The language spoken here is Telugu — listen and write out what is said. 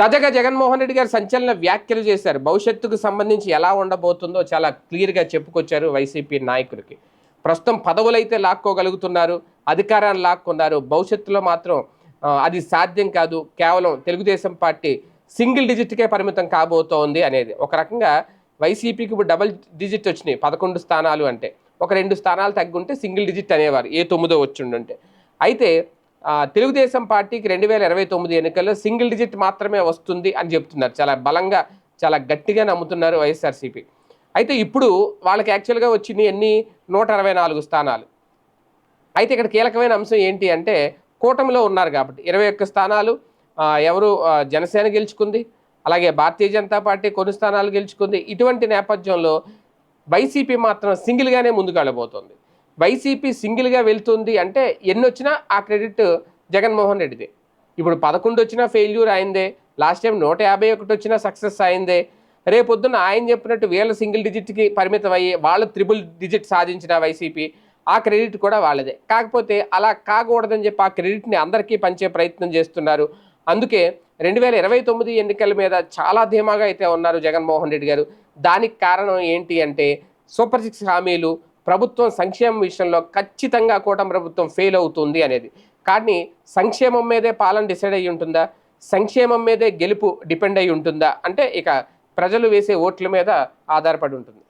తాజాగా జగన్మోహన్ రెడ్డి గారు సంచలన వ్యాఖ్యలు చేశారు. భవిష్యత్తుకు సంబంధించి ఎలా ఉండబోతుందో చాలా క్లియర్గా చెప్పుకొచ్చారు వైసీపీ నాయకులకి. ప్రస్తుతం పదవులైతే లాక్కోగలుగుతున్నారు అధికారాన్ని లాక్కున్నారు. భవిష్యత్తులో మాత్రం అది సాధ్యం కాదు. కేవలం తెలుగుదేశం పార్టీ సింగిల్ డిజిట్కే పరిమితం కాబోతోంది అనేది. ఒక రకంగా వైసీపీకి ఇప్పుడు డబల్ డిజిట్ వచ్చినాయి పదకొండు స్థానాలు అంటే. ఒక రెండు స్థానాలు తగ్గుంటే సింగిల్ డిజిట్ అనేవారు ఏ తొమ్మిదో వచ్చిండుంటే. అయితే తెలుగుదేశం పార్టీకి రెండు వేల ఇరవై తొమ్మిది ఎన్నికల్లో సింగిల్ డిజిట్ మాత్రమే వస్తుంది అని చెప్తున్నారు. చాలా బలంగా చాలా గట్టిగా నమ్ముతున్నారు వైఎస్ఆర్సీపీ. అయితే ఇప్పుడు వాళ్ళకి యాక్చువల్గా వచ్చింది ఎన్ని? నూట అరవై నాలుగు స్థానాలు. అయితే ఇక్కడ కీలకమైన అంశం ఏంటి అంటే కూటమిలో ఉన్నారు కాబట్టి ఇరవై ఒక్క స్థానాలు ఎవరు జనసేన గెలుచుకుంది అలాగే భారతీయ జనతా పార్టీ కొన్ని స్థానాలు గెలుచుకుంది. ఇటువంటి నేపథ్యంలో వైసీపీ మాత్రం సింగిల్గానే ముందుకు వెళ్ళబోతోంది. వైసీపీ సింగిల్గా వెళ్తుంది అంటే ఎన్ని వచ్చినా ఆ క్రెడిట్ జగన్మోహన్ రెడ్డిదే. ఇప్పుడు పదకొండు వచ్చినా ఫెయిల్యూర్ అయిందే లాస్ట్ టైం నూట యాభై ఒకటి వచ్చినా సక్సెస్ అయిందే. రేపొద్దున ఆయన చెప్పినట్టు వేల సింగిల్ డిజిట్కి పరిమితం అయ్యి వాళ్ళు త్రిబుల్ డిజిట్ సాధించిన వైసీపీ ఆ క్రెడిట్ కూడా వాళ్ళదే. కాకపోతే అలా కాకూడదని చెప్పి ఆ క్రెడిట్ని అందరికీ పంచే ప్రయత్నం చేస్తున్నారు. అందుకే రెండు వేల ఇరవై తొమ్మిది ఎన్నికల మీద చాలా ధీమాగా అయితే ఉన్నారు జగన్మోహన్ రెడ్డి గారు. దానికి కారణం ఏంటి అంటే సూపర్ సిక్స్ హామీలు ప్రభుత్వం సంక్షేమం విషయంలో ఖచ్చితంగా కూటమి ప్రభుత్వం ఫెయిల్ అవుతుంది అనేది. కానీ సంక్షేమం మీదే పాలన డిసైడ్ అయ్యి ఉంటుందా? సంక్షేమం మీదే గెలుపు డిపెండ్ అయి ఉంటుందా? అంటే ఇక ప్రజలు వేసే ఓట్ల మీద ఆధారపడి ఉంటుంది.